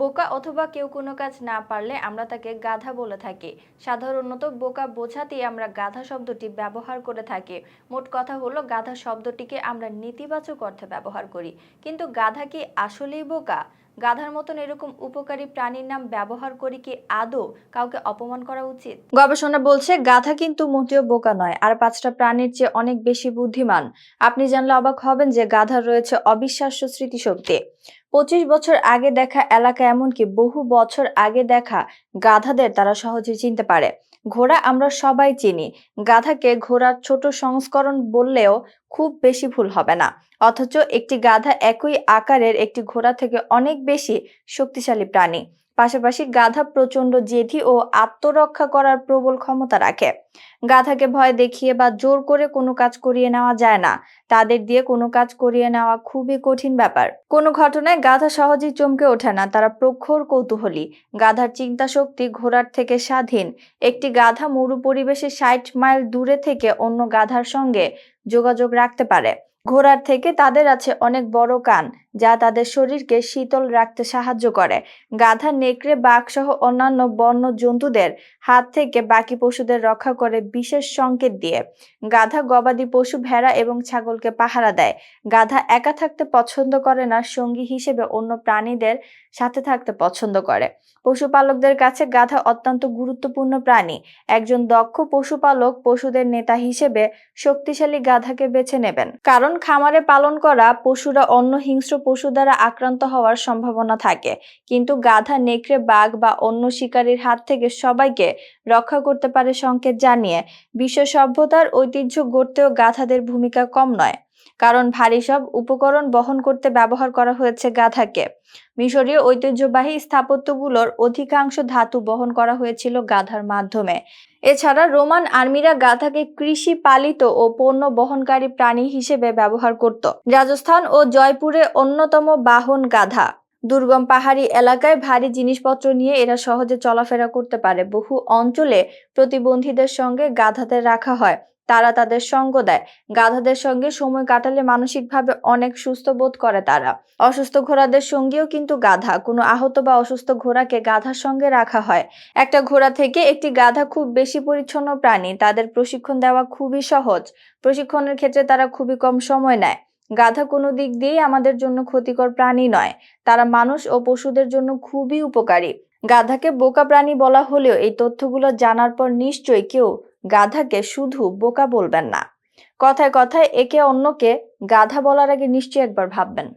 বোকা অথবা কেউ কোনো কাজ না পারলে আমরা তাকে গাধা বলে থাকি। সাধারণত বোকা বোঝাতেই আমরা গাধা শব্দটি ব্যবহার করে থাকি। মোট কথা হলো, গাধা শব্দটিকে আমরা নেতিবাচক অর্থে ব্যবহার করি। কিন্তু গাধা কি আসলেই বোকা? গাধার মতন এরকম উপকারী প্রাণীর নাম ব্যবহার করি কি আদৌ কাউকে অপমান করা উচিত? গবেষণা বলছে, গাধা কিন্তু মোটেও বোকা নয়, আর পাঁচটা প্রাণীর চেয়ে অনেক বেশি বুদ্ধিমান। আপনি জানলে অবাক হবেন যে গাধার রয়েছে অবিশ্বাস্য স্মৃতিশক্তি। পঁচিশ বছর আগে দেখা এলাকা এমনকি বহু বছর আগে দেখা গাধাদের তারা সহজে চিনতে পারে। ঘোড়া আমরা সবাই চিনি। গাধাকে ঘোড়ার ছোট সংস্করণ বললেও খুব বেশি ভুল হবে না। অথচ একটি গাধা একই আকারের একটি ঘোড়া থেকে অনেক বেশি শক্তিশালী প্রাণী। পাশাপাশি গাধা প্রচণ্ড জেদি ও আত্মরক্ষা করার প্রবল ক্ষমতা রাখে। গাধাকে ভয় দেখিয়ে বা জোর করে কোনো কাজ করিয়ে নেওয়া যায় না। তাদের দিয়ে কোনো কাজ করিয়ে নেওয়া খুবই কঠিন ব্যাপার। কোনো ঘটনায় গাধা সহজেই চমকে ওঠে না, তারা প্রখর কৌতূহলী। গাধার চিন্তা শক্তি ঘোড়ার থেকে স্বাধীন। একটি গাধা মরু পরিবেশে ষাট মাইল দূরে থেকে অন্য গাধার সঙ্গে যোগাযোগ রাখতে পারে। ঘোড়ার থেকে তাদের আছে অনেক বড় কান, যা তাদের শরীরকে শীতল রাখতে সাহায্য করে। গাধা, নেকড়ে বাঘ সহ অন্যান্য বন্য জন্তুদের হাত থেকে বাকি পশুদের রক্ষা করে বিশেষ সংকেত দিয়ে। গাধা, গবাদি পশু, ভেড়া এবং ছাগলকে পাহারা দেয়। গাধা একা থাকতে পছন্দ করে না, সঙ্গী হিসেবে অন্য প্রাণীদের সাথে থাকতে পছন্দ করে। পশুপালকদের কাছে গাধা অত্যন্ত গুরুত্বপূর্ণ প্রাণী। একজন দক্ষ পশুপালক পশুদের নেতা হিসেবে শক্তিশালী গাধাকে বেছে নেবেন। কারণ খামারে পালন করা পশুরা অন্য হিংস্র পশু দ্বারা আক্রান্ত হওয়ার সম্ভাবনা থাকে। কিন্তু গাধা, নেকড়ে, বাঘ বা অন্য শিকারীর হাত থেকে সবাইকে রক্ষা করতে পারে সংকেত জানিয়ে বিশ্ব সভ্যতার ঐতিহ্য গড়তেও গাধাদের ভূমিকা কম নয়। কারণ ভারী সব উপকরণ বহন করতে ব্যবহার করা হয়েছে গাধাকে। মিশরীয় ঐতিহ্যবাহী স্থাপত্যগুলোর অধিকাংশ ধাতু বহন করা হয়েছিল গাধার মাধ্যমে। এছাড়া রোমান আর্মিরা গাধাকে কৃষি পালিত ও পণ্য বহনকারী প্রাণী হিসেবে ব্যবহার করত। রাজস্থান ও জয়পুরে অন্যতম বাহন গাধা। দুর্গম পাহাড়ি এলাকায় ভারী জিনিসপত্র নিয়ে এরা সহজে চলাফেরা করতে পারে। বহু অঞ্চলে প্রতিবন্ধীদের সঙ্গে গাধাতে রাখা হয়। তারা তাদের সঙ্গ দেয়। গাধাদের সঙ্গে সময় কাটালে মানসিকভাবে অনেক সুস্থ বোধ করে তারা। অসুস্থ ঘোড়াদের সঙ্গেও কিন্তু গাধা, কোনো আহত বা অসুস্থ ঘোড়াকে গাধার সঙ্গে রাখা হয়। একটা ঘোড়া থেকে একটি গাধা খুব বেশি পরিচ্ছন্ন প্রাণী, তাদের প্রশিক্ষণ দেওয়া খুবই সহজ। প্রশিক্ষণের ক্ষেত্রে তারা খুবই কম সময় নেয়। গাধা কোনো দিক দিয়েই আমাদের জন্য ক্ষতিকর প্রাণী নয়। তারা মানুষ ও পশুদের জন্য খুবই উপকারী। গাধাকে বোকা প্রাণী বলা হলেও এই তথ্যগুলো জানার পর নিশ্চয়ই কেউ গাধাকে শুধু বোকা বলবেন না। কথায় কথায় একে অন্যকে গাধা বলার আগে নিশ্চয়ই একবার ভাববেন।